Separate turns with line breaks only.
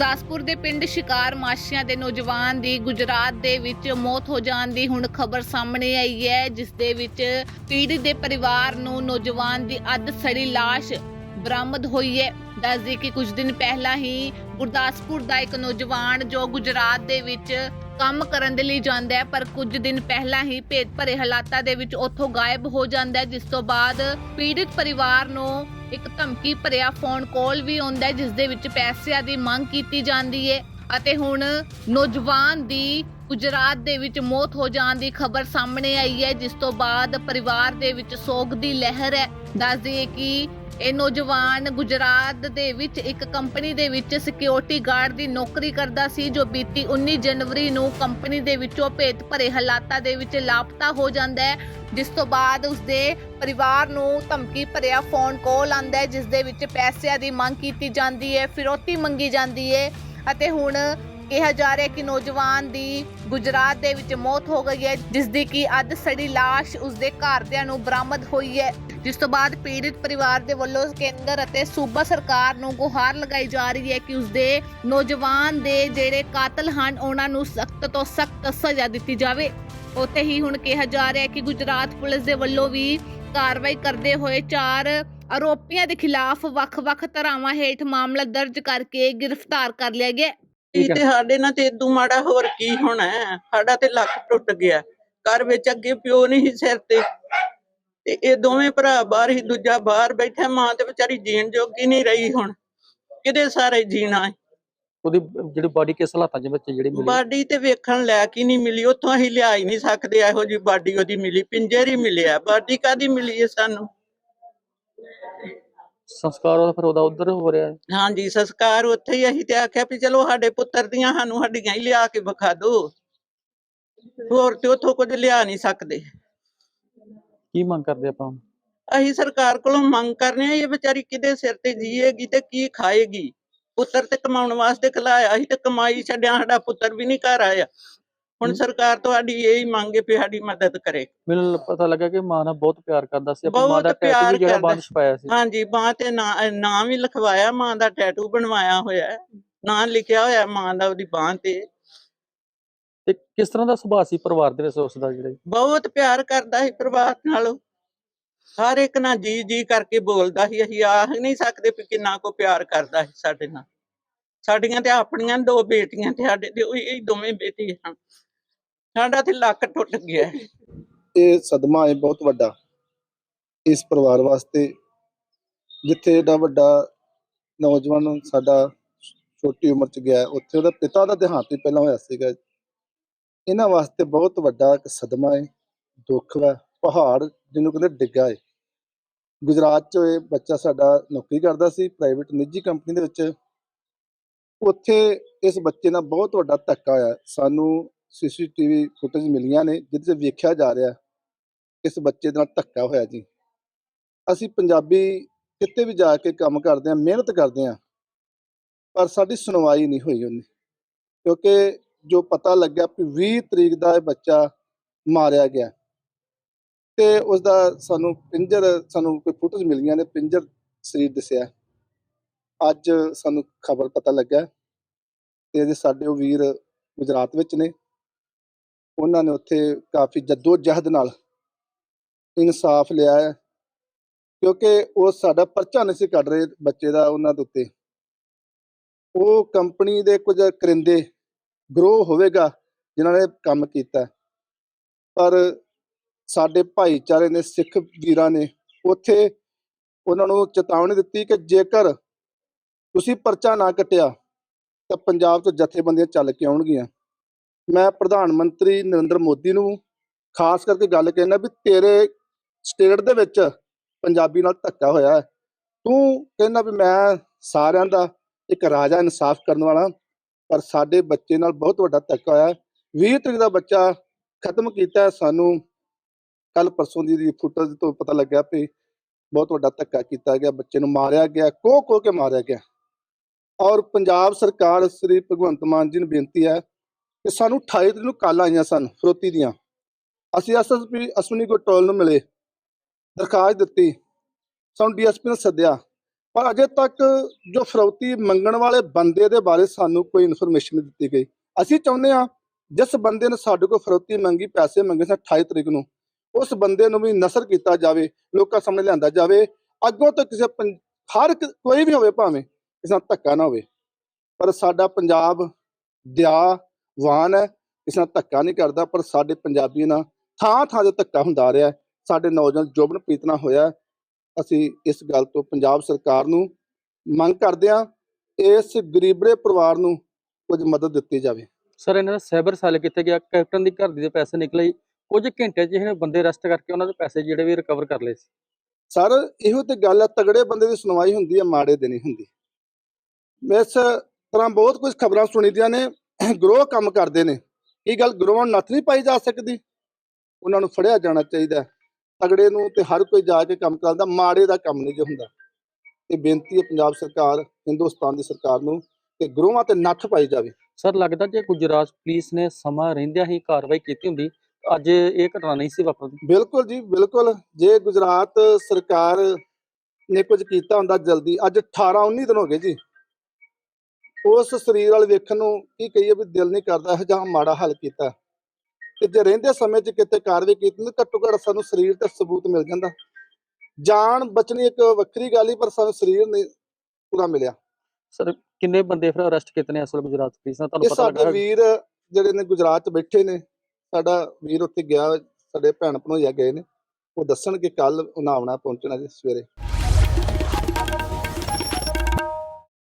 ਗੁਰਦਾਸਪੁਰ ਦੇ ਪਿੰਡ ਸ਼ਿਕਾਰ ਮਾਸ਼ੀਆਂ ਦੇ ਨੌਜਵਾਨ ਦੀ ਗੁਜਰਾਤ ਦੇ ਵਿੱਚ ਮੌਤ ਹੋ ਜਾਣ ਦੀ ਹੁਣ ਖਬਰ ਸਾਹਮਣੇ ਆਈ ਹੈ, ਜਿਸ ਦੇ ਵਿੱਚ ਪੀੜਤ ਦੇ ਪਰਿਵਾਰ ਨੂੰ ਨੌਜਵਾਨ ਦੀ ਅੱਧ ਸੜੀ ਲਾਸ਼ ਬਰਾਮਦ ਹੋਈ ਹੈ। ਦੱਸਦੀ ਕਿ ਕੁਝ ਦਿਨ ਪਹਿਲਾਂ ਹੀ ਗੁਰਦਾਸਪੁਰ ਦਾ ਇੱਕ ਨੌਜਵਾਨ ਜੋ ਗੁਜਰਾਤ ਦੇ ਵਿੱਚ ਕੰਮ ਕਰਨ ਦੇ ਲਈ ਜਾਂਦਾ ਹੈ, ਪਰ ਕੁਝ ਦਿਨ ਪਹਿਲਾਂ ਹੀ ਭੇਦ ਭਰੇ ਹਾਲਾਤਾਂ ਦੇ ਵਿੱਚ ਉੱਥੋਂ ਗਾਇਬ ਹੋ ਜਾਂਦਾ ਹੈ, ਜਿਸ ਤੋਂ ਬਾਅਦ ਪੀੜਿਤ ਪਰਿਵਾਰ ਨੂੰ ਇੱਕ ਧਮਕੀ ਭਰਿਆ ਫੋਨ ਕਾਲ ਵੀ ਆਉਂਦਾ ਹੈ, ਜਿਸ ਦੇ ਵਿੱਚ ਪੈਸਿਆਂ ਦੀ ਮੰਗ ਕੀਤੀ ਜਾਂਦੀ ਹੈ ਅਤੇ ਹੁਣ ਨੌਜਵਾਨ ਦੀ ਗੁਜਰਾਤ ਦੇ ਵਿੱਚ ਮੌਤ ਹੋ ਜਾਣ ਦੀ ਖਬਰ ਸਾਹਮਣੇ ਆਈ ਹੈ, ਜਿਸ ਤੋਂ ਬਾਅਦ ਪਰਿਵਾਰ ਦੇ ਵਿੱਚ ਸੋਗ ਦੀ ਲਹਿਰ ਹੈ। ਦੱਸ ਦਈਏ ਕਿ ਇਹ ਨੌਜਵਾਨ ਗੁਜਰਾਤ ਦੇ ਵਿੱਚ ਇੱਕ ਕੰਪਨੀ ਦੇ ਵਿੱਚ ਸਿਕਿਉਰਿਟੀ ਗਾਰਡ ਦੀ ਨੌਕਰੀ ਕਰਦਾ ਸੀ, ਜੋ ਬੀਤੀ 19 ਜਨਵਰੀ ਨੂੰ ਕੰਪਨੀ ਦੇ ਵਿੱਚੋਂ ਭੇਤ ਭਰੇ ਹਾਲਾਤਾਂ ਦੇ ਵਿੱਚ ਲਾਪਤਾ ਹੋ ਜਾਂਦਾ ਹੈ, ਜਿਸ ਤੋਂ ਬਾਅਦ ਉਸਦੇ ਪਰਿਵਾਰ ਨੂੰ ਧਮਕੀ ਭਰਿਆ ਫੋਨ ਕਾਲ ਆਂਦਾ ਹੈ, ਜਿਸ ਦੇ ਵਿੱਚ ਪੈਸਿਆਂ ਦੀ ਮੰਗ ਕੀਤੀ ਜਾਂਦੀ ਹੈ, ਫਿਰੋਤੀ ਮੰਗੀ ਜਾਂਦੀ ਹੈ ਅਤੇ ਹੁਣ ਕਿਹਾ ਜਾ ਰਿਹਾ ਕਿ ਨੌਜਵਾਨ ਦੀ ਗੁਜਰਾਤ ਦੇ ਵਿੱਚ ਮੌਤ ਹੋ ਗਈ ਹੈ, ਜਿਸ ਦੀ ਕਿ ਅੱਧ ਸੜੀ ਲਾਸ਼ ਉਸਦੇ ਘਰਦਿਆਂ ਨੂੰ ਬਰਾਮਦ ਹੋਈ ਹੈ। ਜਿਸ ਤੋਂ ਬਾਅਦ ਪੀੜਿਤ ਪਰਿਵਾਰ ਦੇ ਵੱਲੋਂ ਕੇਂਦਰ ਅਤੇ ਸੂਬਾ ਸਰਕਾਰ ਨੂੰ ਗੁਹਾਰ ਲਗਾਈ ਜਾ ਰਹੀ ਹੈ ਕਿ ਉਸਦੇ ਨੌਜਵਾਨ ਦੇ ਜਿਹੜੇ ਕਾਤਲ ਹਨ, ਉਹਨਾਂ ਨੂੰ ਸਖਤ ਤੋਂ ਸਖਤ ਸਜ਼ਾ ਦਿੱਤੀ ਜਾਵੇ। ਉੱਥੇ ਹੀ ਹੁਣ ਕਿਹਾ ਜਾ ਰਿਹਾ ਹੈ ਕਿ ਗੁਜਰਾਤ ਪੁਲਿਸ ਦੇ ਵੱਲੋਂ ਵੀ ਕਾਰਵਾਈ ਕਰਦੇ ਹੋਏ ਚਾਰ ਆਰੋਪੀਆਂ ਦੇ ਖਿਲਾਫ ਵੱਖ-ਵੱਖ ਧਾਰਾਵਾਂ ਹੇਠ ਮਾਮਲਾ ਦਰਜ ਕਰਕੇ ਗ੍ਰਿਫਤਾਰ ਕਰ ਲਿਆ ਗਿਆ ਹੈ।
ਕੀ ਤੇ ਸਾਡੇ ਨਾਲ ਤੇ ਇਦੋਂ ਮਾੜਾ ਹੋਰ ਕੀ ਹੋਣਾ ਹੈ? ਸਾਡਾ ਤੇ ਲੱਕ ਟੁੱਟ ਗਿਆ। ਘਰ ਵਿੱਚ ਅੱਗੇ ਪਿਓ ਨਹੀਂ ਸੀ ਸਿਰ ਤੇ। ਤੇ ਇਹ ਦੋਵੇਂ ਭਰਾ ਬਾਹਰ ਹੀ ਦੂਜਾ ਬਾਹਰ ਬੈਠਾ ਮਾਂ ਤੇ ਵਿਚਾਰੀ ਜੀਣ ਜੋਗੀ ਨਹੀਂ ਰਹੀ ਹੁਣ। ਕਿਹਦੇ ਸਾਰੇ ਜੀਣਾ ਹੈ?
ਉਹਦੀ ਜਿਹੜੀ ਬਾਡੀ ਕਿਸ ਹਾਲਾਤਾਂ 'ਚ ਵਿੱਚ ਜਿਹੜੀ ਮਿਲੀ?
ਬਾਡੀ ਤੇ ਵੇਖਣ ਲਾਇਕ ਹੀ ਨਹੀਂ ਮਿਲੀ। ਉੱਥੋਂ ਅਸੀਂ ਲਿਆ ਹੀ ਨਹੀਂ ਸਕਦੇ। ਇਹੋ ਜੀ ਬਾਡੀ ਉਹਦੀ ਮਿਲੀ। ਪਿੰਜਰ ਹੀ ਮਿਲਿਆ। ਬਾਡੀ ਕਾਦੀ ਮਿਲੀ ਹੈ ਸਾਨੂੰ?
ਸੰਸਕਾਰ ਉਹਦਾ ਫਿਰ ਉਹਦਾ ਉਧਰ ਹੋ ਰਿਹਾ। ਹੈ
ਹਾਂਜੀ ਸੰਸਕਾਰ ਉੱਥੇ ਹੀ ਅਸੀਂ ਤੇ ਆਖਿਆ ਵੀ ਚਲੋ ਸਾਡੇ ਪੁੱਤਰ ਦੀਆਂ ਸਾਨੂੰ ਹੱਡੀਆਂ ਹੀ ਲਿਆ ਕੇ ਵਿਖਾ ਦਿਓ ਹੋਰ ਤੇ ਉੱਥੋਂ ਕੁਝ ਲਿਆ ਨਹੀਂ ਸਕਦੇ।
ਕੀ ਮੰਗ ਕਰਦੇ ਆਪਾਂ?
ਅਸੀਂ ਸਰਕਾਰ ਕੋਲੋਂ ਮੰਗ ਕਰਨੇ ਆ ਇਹ ਵਿਚਾਰੀ ਕਿਹਦੇ ਸਿਰ ਤੇ ਜੀਏਗੀ ਤੇ ਕੀ ਖਾਏਗੀ? ਪੁੱਤਰ ਤੇ ਕਮਾਉਣ ਵਾਸਤੇ ਖਲਾਇਆ ਅਸੀਂ ਤੇ ਕਮਾਈ ਛੱਡਿਆ ਸਾਡਾ ਪੁੱਤਰ ਵੀ ਨਹੀਂ ਘਰ ਆਇਆ। ਹੁਣ। ਸਰਕਾਰ ਤੁਹਾਡੀ ਇਹ ਹੀ ਮੰਗੇ ਵੀ ਸਾਡੀ ਮਦਦ ਕਰੇ।
ਮੈਨੂੰ ਪਤਾ ਲੱਗਾ ਕਿ ਮਾਂ ਨਾਲ ਬਹੁਤ ਪਿਆਰ ਕਰਦਾ ਸੀ ਆਪਣੀ ਮਾਂ ਦਾ ਟੈਟੂ ਜਿਹੜਾ ਬਾਅਦ ਛਪਾਇਆ ਸੀ।
ਹਾਂਜੀ ਬਾਂਹ ਤੇ ਨਾਂ ਵੀ ਲਿਖਵਾਇਆ ਮਾਂ ਦਾ ਟੈਟੂ ਬਣਵਾਇਆ ਹੋਇਆ ਹੈ। ਨਾਂ ਲਿਖਿਆ ਹੋਇਆ ਮਾਂ ਦਾ ਉਹਦੀ ਬਾਂਹ ਤੇ।
ਤੇ ਕਿਸ ਤਰ੍ਹਾਂ ਦਾ ਸੁਭਾਅ ਸੀ ਪਰਿਵਾਰ ਦੇ ਵਿੱਚ ਉਸ ਦਾ ਜਿਹੜਾ?
ਬਹੁਤ ਪਿਆਰ ਕਰਦਾ ਸੀ ਪਰਿਵਾਰ ਨਾਲ। ਹਰ ਇੱਕ ਨਾਲ ਜੀ ਜੀ ਕਰਕੇ ਬੋਲਦਾ ਸੀ। ਅਸੀਂ ਆਖ ਨਹੀਂ ਸਕਦੇ ਵੀ ਕਿੰਨਾ ਕੋ ਪਿਆਰ ਕਰਦਾ ਸੀ ਸਾਡੇ ਨਾਲ। ਸਾਡੀਆਂ ਤੇ ਆਪਣੀਆਂ ਦੋ ਬੇਟੀਆਂ ਤੇ ਸਾਡੇ ਤੇ ਉਹੀ ਇਹ ਦੋਵੇਂ ਬੇਟੇ ਹਨ। ਸਾਡਾ ਤੇ ਲੱਕ ਟੁੱਟ ਗਿਆ। ਹੈ।
ਇਹ ਸਦਮਾ ਹੈ ਬਹੁਤ ਵੱਡਾ। ਇਸ ਪਰਿਵਾਰ ਵਾਸਤੇ ਜਿੱਥੇ ਏਡਾ ਵੱਡਾ ਨੌਜਵਾਨ ਸਾਡਾ ਛੋਟੀ ਉਮਰ ਚ ਗਿਆ, ਉੱਥੇ ਉਹਦਾ ਪਿਤਾ ਦਾ ਦੇਹਾਂਤ ਵੀ ਪਹਿਲਾਂ ਹੋਇਆ ਸੀਗਾ। ਇਹਨਾਂ ਵਾਸਤੇ ਬਹੁਤ ਵੱਡਾ ਇੱਕ ਸਦਮਾ ਹੈ ਦੁੱਖ ਹੈ ਪਹਾੜ ਜਿਹਨੂੰ ਕਹਿੰਦੇ ਡਿੱਗਾ ਹੈ ਗੁਜਰਾਤ ਚ ਇਹ ਬੱਚਾ ਸਾਡਾ ਨੌਕਰੀ ਕਰਦਾ ਸੀ ਪ੍ਰਾਈਵੇਟ ਨਿੱਜੀ ਕੰਪਨੀ ਦੇ ਵਿੱਚ। ਉੱਥੇ ਇਸ ਬੱਚੇ ਨਾਲ ਬਹੁਤ ਵੱਡਾ ਧੱਕਾ ਹੋਇਆ ਸਾਨੂੰ ਸੀਸੀਟੀਵੀ ਫੁਟੇਜ ਮਿਲੀਆਂ ਨੇ ਜਿਹਦੇ 'ਚ ਵੇਖਿਆ ਜਾ ਰਿਹਾ ਇਸ ਬੱਚੇ ਦੇ ਨਾਲ ਧੱਕਾ ਹੋਇਆ ਜੀ। ਅਸੀਂ ਪੰਜਾਬੀ ਕਿਤੇ ਵੀ ਜਾ ਕੇ ਕੰਮ ਕਰਦੇ ਹਾਂ, ਮਿਹਨਤ ਕਰਦੇ ਹਾਂ, ਪਰ ਸਾਡੀ ਸੁਣਵਾਈ ਨਹੀਂ ਹੋਈ ਉਹਨੇ। ਕਿਉਂਕਿ ਜੋ ਪਤਾ ਲੱਗਿਆ ਕਿ 20 ਤਰੀਕ ਦਾ ਇਹ ਬੱਚਾ ਮਾਰਿਆ ਗਿਆ। ਤੇ ਉਸ ਦਾ ਸਾਨੂੰ ਪਿੰਜਰ, ਸਾਨੂੰ ਕੋਈ ਫੁਟੇਜ ਮਿਲੀਆਂ ਨੇ, ਪਿੰਜਰ ਸਰੀਰ ਦਿਸਿਆ। ਅੱਜ ਸਾਨੂੰ ਖਬਰ ਪਤਾ ਲੱਗਾ ਤੇ ਇਹਦੇ ਸਾਡੇ ਉਹ ਵੀਰ ਗੁਜਰਾਤ ਵਿੱਚ ਨੇ। ਉਹਨਾਂ ਨੇ ਉੱਥੇ ਕਾਫੀ ਜਹਿਦ ਨਾਲ ਇਨਸਾਫ ਲਿਆ ਹੈ, ਕਿਉਂਕਿ ਉਹ ਸਾਡਾ ਪਰਚਾ ਨਹੀਂ ਸੀ ਕੱਢ ਰਹੇ ਬੱਚੇ ਦਾ ਉਹਨਾਂ ਦੇ ਉੱਤੇ। ਉਹ ਕੰਪਨੀ ਦੇ ਕੁਝ ਕਰਿੰਦੇ ਗਰੋ ਹੋਵੇਗਾ ਜਿਨ੍ਹਾਂ ਨੇ ਕੰਮ ਕੀਤਾ। ਪਰ ਸਾਡੇ ਭਾਈਚਾਰੇ ਨੇ ਸਿੱਖ ਵੀਰਾਂ ਨੇ ਉੱਥੇ ਉਹਨਾਂ ਨੂੰ ਚੇਤਾਵਨੀ ਦਿੱਤੀ ਕਿ ਜੇਕਰ ਤੁਸੀਂ ਪਰਚਾ ਨਾ ਕੱਟਿਆ ਤਾਂ ਪੰਜਾਬ ਤੋਂ ਜਥੇਬੰਦੀਆਂ ਚੱਲ ਕੇ ਆਉਣਗੀਆਂ। ਮੈਂ ਪ੍ਰਧਾਨ ਮੰਤਰੀ ਨਰਿੰਦਰ ਮੋਦੀ ਨੂੰ ਖਾਸ ਕਰਕੇ ਗੱਲ ਕਹਿਣਾ ਵੀ ਤੇਰੇ ਸਟੇਟ ਦੇ ਵਿੱਚ ਪੰਜਾਬੀ ਨਾਲ ਧੱਕਾ ਹੋਇਆ ਹੈ ਤੂੰ ਕਹਿੰਦਾ ਵੀ ਮੈਂ ਸਾਰਿਆਂ ਦਾ ਇੱਕ ਰਾਜਾ ਇਨਸਾਫ ਕਰਨ ਵਾਲਾ, ਪਰ ਸਾਡੇ ਬੱਚੇ ਨਾਲ ਬਹੁਤ ਵੱਡਾ ਧੱਕਾ ਹੋਇਆ ਹੈ। 20 ਤਰੀਕ ਦਾ ਬੱਚਾ ਖਤਮ ਕੀਤਾ ਸਾਨੂੰ ਕੱਲ ਪਰਸੋਂ ਦੀ ਫੁਟੇਜ ਤੋਂ ਪਤਾ ਲੱਗਿਆ ਵੀ ਬਹੁਤ ਵੱਡਾ ਧੱਕਾ ਕੀਤਾ ਗਿਆ, ਬੱਚੇ ਨੂੰ ਮਾਰਿਆ ਗਿਆ ਕੋ ਕੋਹ ਕੇ ਮਾਰਿਆ ਗਿਆ ਔਰ ਪੰਜਾਬ ਸਰਕਾਰ ਸ੍ਰੀ ਭਗਵੰਤ ਮਾਨ ਜੀ ਨੂੰ ਬੇਨਤੀ ਹੈ ਕਿ ਸਾਨੂੰ 28 ਤਰੀਕ ਨੂੰ ਕਾਲਾਂ ਆਈਆਂ ਸਨ, ਫਰੋਤੀ ਦੀਆਂ। ਅਸੀਂ ਐਸਐਸਪੀ ਅਸ਼ਵਨੀ ਗੋਟੋਲ ਨੂੰ ਮਿਲੇ, ਦਰਖਾਸਤ ਦਿੱਤੀ, ਸਾਨੂੰ ਡੀਐਸਪੀ ਨੇ ਸੱਦਿਆ। ਪਰ ਅਜੇ ਤੱਕ ਜੋ ਫਰੋਤੀ ਮੰਗਣ ਵਾਲੇ ਬੰਦੇ ਦੇ ਬਾਰੇ ਸਾਨੂੰ ਕੋਈ ਇਨਫੋਰਮੇਸ਼ਨ ਨਹੀਂ ਦਿੱਤੀ ਗਈ। ਅਸੀਂ ਚਾਹੁੰਦੇ ਹਾਂ, ਜਿਸ ਬੰਦੇ ਨੇ ਸਾਡੇ ਕੋਲ ਫਰੋਤੀ ਮੰਗੀ, ਪੈਸੇ ਮੰਗੇ ਸਨ 28 ਤਰੀਕ ਨੂੰ, ਉਸ ਬੰਦੇ ਨੂੰ ਵੀ ਨਸਰ ਕੀਤਾ ਜਾਵੇ, ਲੋਕਾਂ ਸਾਹਮਣੇ ਲਿਆਂਦਾ ਜਾਵੇ। ਅੱਗੋਂ ਤੋਂ ਕਿਸੇ ਪੰ- ਹਰ ਕੋਈ ਵੀ ਹੋਵੇ ਭਾਵੇਂ, ਕਿਸੇ ਨਾਲ ਧੱਕਾ ਨਾ ਹੋਵੇ। ਪਰ ਸਾਡਾ ਪੰਜਾਬ ਦਿਆ ਦਿਆਵਾਨ ਹੈ ਕਿਸੇ ਨਾਲ ਧੱਕਾ ਨਹੀਂ ਕਰਦਾ ਪਰ ਸਾਡੇ ਪੰਜਾਬੀ ਨਾਲ ਥਾਂ ਥਾਂ ਤੇ ਧੱਕਾ ਹੁੰਦਾ ਆ ਰਿਹਾ। ਸਾਡੇ ਨੌਜਵਾਨ ਜੋਬਨ ਪੀਤਨਾ ਹੋਇਆ। ਅਸੀਂ ਇਸ ਗੱਲ ਤੋਂ ਪੰਜਾਬ ਸਰਕਾਰ ਨੂੰ ਮੰਗ ਕਰਦੇ ਹਾਂ ਇਸ ਗਰੀਬੜੇ ਪਰਿਵਾਰ ਨੂੰ ਕੁਝ ਮਦਦ ਦਿੱਤੀ ਜਾਵੇ
ਸਰ ਇਹਨਾਂ ਦਾ ਸਾਈਬਰ ਸੈੱਲ ਕਿੱਥੇ ਗਿਆ ਕੈਪਟਨ ਦੀ ਘਰ ਦੀ ਪੈਸੇ ਨਿਕਲੇ। ਕੁਝ ਘੰਟੇ 'ਚ ਇਹਨੇ ਬੰਦੇ ਅਰੈਸਟ ਕਰਕੇ ਉਹਨਾਂ ਦੇ ਪੈਸੇ ਜਿਹੜੇ ਵੀ ਰਿਕਵਰ ਕਰ ਲਏ ਸੀ
ਸਰ ਇਹੋ ਤੇ ਗੱਲ ਹੈ ਤਗੜੇ ਬੰਦੇ ਦੀ ਸੁਣਵਾਈ ਹੁੰਦੀ ਹੈ ਮਾੜੇ ਦੀ ਨਹੀਂ ਹੁੰਦੀ ਇਸ ਤਰ੍ਹਾਂ ਬਹੁਤ ਕੁਝ ਖਬਰਾਂ ਸੁਣੀਦੀਆਂ ਨੇ ਗਰੋਹ ਕੰਮ ਕਰਦੇ ਨੇ। ਇਹ ਗੱਲ ਗਰੋਹ ਨੱਥ ਨਹੀਂ ਪਾਈ ਜਾ ਸਕਦੀ। ਉਹਨਾਂ ਨੂੰ ਫੜਿਆ ਜਾਣਾ ਚਾਹੀਦਾ। ਤਗੜੇ ਨੂੰ ਤੇ ਹਰ ਕੋਈ ਜਾ ਕੇ ਕੰਮ ਕਰਦਾ ਮਾੜੇ ਦਾ ਕੰਮ ਨਹੀਂ ਜੋ ਹੁੰਦਾ। ਇਹ ਬੇਨਤੀ ਹੈ ਪੰਜਾਬ ਸਰਕਾਰ ਹਿੰਦੁਸਤਾਨ ਦੀ ਸਰਕਾਰ ਨੂੰ ਕਿ ਗਰੋਹਾਂ ਤੇ ਨੱਥ ਪਾਈ ਜਾਵੇ।
ਸਰ ਲੱਗਦਾ ਜੇ ਗੁਜਰਾਤ ਪੁਲਿਸ ਨੇ ਸਮਾਂ ਰਹਿੰਦਿਆਂ ਹੀ ਕਾਰਵਾਈ ਕੀਤੀ ਹੁੰਦੀ ਅੱਜ ਇਹ ਘਟਨਾ ਨਹੀਂ ਸੀ ਵਾਪਰਦੀ।
ਬਿਲਕੁਲ ਜੀ ਬਿਲਕੁਲ। ਜੇ ਗੁਜਰਾਤ ਸਰਕਾਰ ਨੇ ਕੁਝ ਕੀਤਾ ਹੁੰਦਾ ਜਲਦੀ ਅੱਜ 18 19 ਦਿਨ ਹੋ ਗਏ ਜੀ। ਉਸ ਸਰੀਰ ਵਾਲ ਵੇਖਣ ਨੂੰ ਕੀ ਕਹੀਏ ਵੀ ਦਿਲ ਨਹੀਂ ਕਰਦਾ ਇਹ ਜਾਂ ਮਾੜਾ ਹੱਲ ਕੀਤਾ। ਤੇ ਜੇ ਰਹਿੰਦੇ ਸਮੇਂ 'ਚ ਕਿਤੇ ਕਾਰਵਾਈ ਕੀਤੀ ਤਾਂ ਘੱਟੋ ਘੱਟ ਸਾਨੂੰ ਸਰੀਰ ਤੇ ਸਬੂਤ ਮਿਲ ਜਾਂਦਾ। ਜਾਨ ਬਚਣੀ ਇੱਕ ਵੱਖਰੀ ਗੱਲ ਹੀ ਪਰ ਸਾਨੂੰ ਸਰੀਰ ਨਹੀਂ ਪੂਰਾ ਮਿਲਿਆ।
ਸਰ ਕਿੰਨੇ ਬੰਦੇ ਫਿਰ ਅਰੈਸਟ ਕੀਤੇ ਨੇ ਅਸਲ ਗੁਜਰਾਤ ਪੁਲਿਸ ਨੇ ਤੁਹਾਨੂੰ ਪਤਾ
ਸਾਡੇ
ਲੱਗਾ
ਵੀਰ ਜਿਹੜੇ ਨੇ ਗੁਜਰਾਤ 'ਚ ਬੈਠੇ ਨੇ ਸਾਡਾ ਵੀਰ ਉੱਥੇ ਗਿਆ ਸਾਡੇ ਭੈਣ ਭਣੋਈਆ ਗਏ ਨੇ। ਉਹ ਦੱਸਣਗੇ ਕੱਲ ਉਹਨਾਂ ਆਉਣਾ ਪਹੁੰਚਣਾ ਜੀ ਸਵੇਰੇ।